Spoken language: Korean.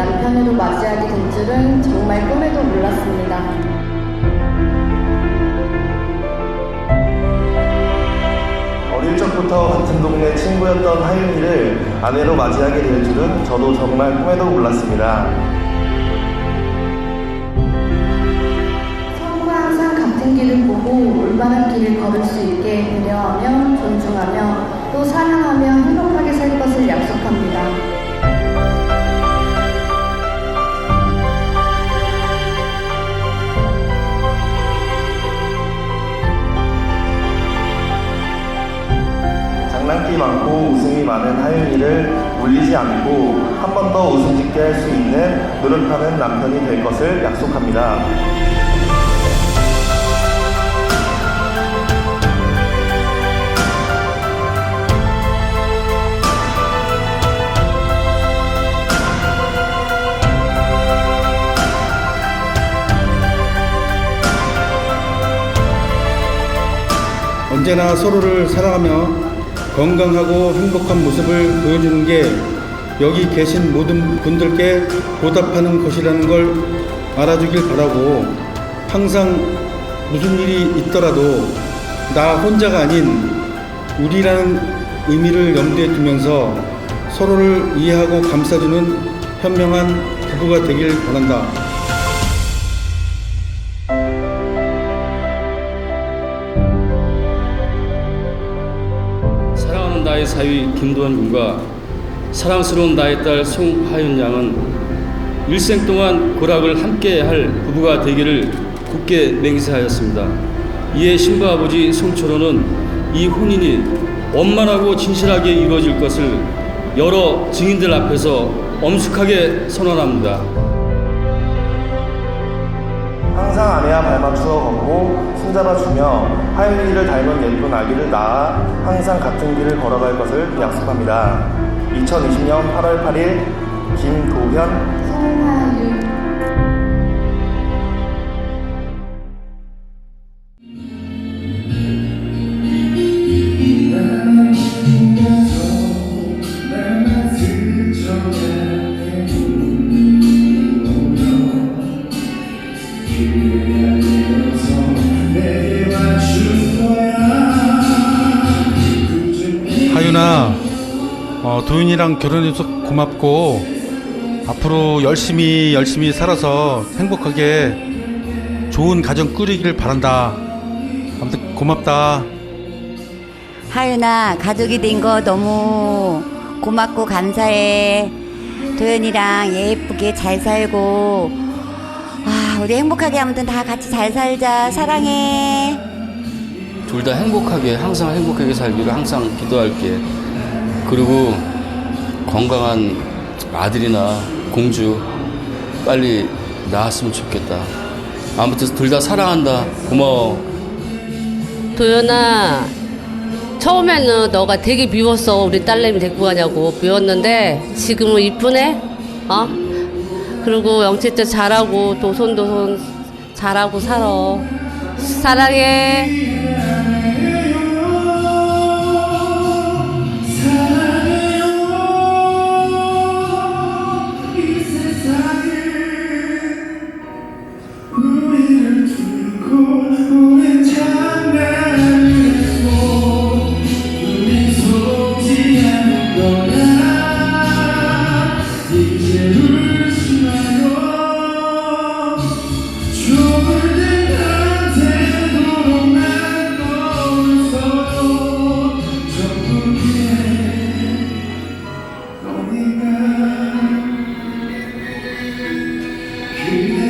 남편으로 맞이하게 된 줄은 정말 꿈에도 몰랐습니다. 어릴 적부터 같은 동네 친구였던 하윤이를 아내로 맞이하게 될 줄은 저도 정말 꿈에도 몰랐습니다. 서로가 항상 같은 길을 보고 올바른 길을 걸을 수 있게 배려하며 존중하며 또 사랑하며 행복 살 것을 약속합니다. 장난기 많고 웃음이 많은 하윤이를 울리지 않고 한 번 더 웃음 짓게 할 수 있는 노력하는 남편이 될 것을 약속합니다. 언제나 서로를 사랑하며 건강하고 행복한 모습을 보여주는 게 여기 계신 모든 분들께 보답하는 것이라는 걸 알아주길 바라고 항상 무슨 일이 있더라도 나 혼자가 아닌 우리라는 의미를 염두에 두면서 서로를 이해하고 감싸주는 현명한 부부가 되길 바란다. 사랑하는 나의 사위 김도환 군과 사랑스러운 나의 딸 송하윤 양은 일생 동안 고락을 함께 할 부부가 되기를 굳게 맹세하였습니다. 이에 신부 아버지 송철호는 이 혼인이 원만하고 진실하게 이루어질 것을 여러 증인들 앞에서 엄숙하게 선언합니다. 항상 아내와 발맞추어 걷고 손잡아주며 하윤이를 닮은 예쁜 아기를 낳아 항상 같은 길을 걸어갈 것을 약속합니다. 2020년 8월 8일 김도현 송 어, 도윤이랑 결혼해서 고맙고 앞으로 열심히 열심히 살아서 행복하게 좋은 가정 꾸리기를 바란다. 아무튼 고맙다. 하윤아, 가족이 된 거 너무 고맙고 감사해. 도연이랑 예쁘게 잘 살고, 아, 우리 행복하게 아무튼 다 같이 잘 살자. 사랑해. 둘 다 행복하게 항상 행복하게 살기를 항상 기도할게. 그리고 건강한 아들이나 공주 빨리 낳았으면 좋겠다. 아무튼 둘 다 사랑한다. 고마워. 도연아 처음에는 너가 되게 미웠어 우리 딸내미 데리고 가냐고 미웠는데 지금은 이쁘네 어 그리고 영채도 잘하고 도손도손 잘하고 살아 사랑해 you.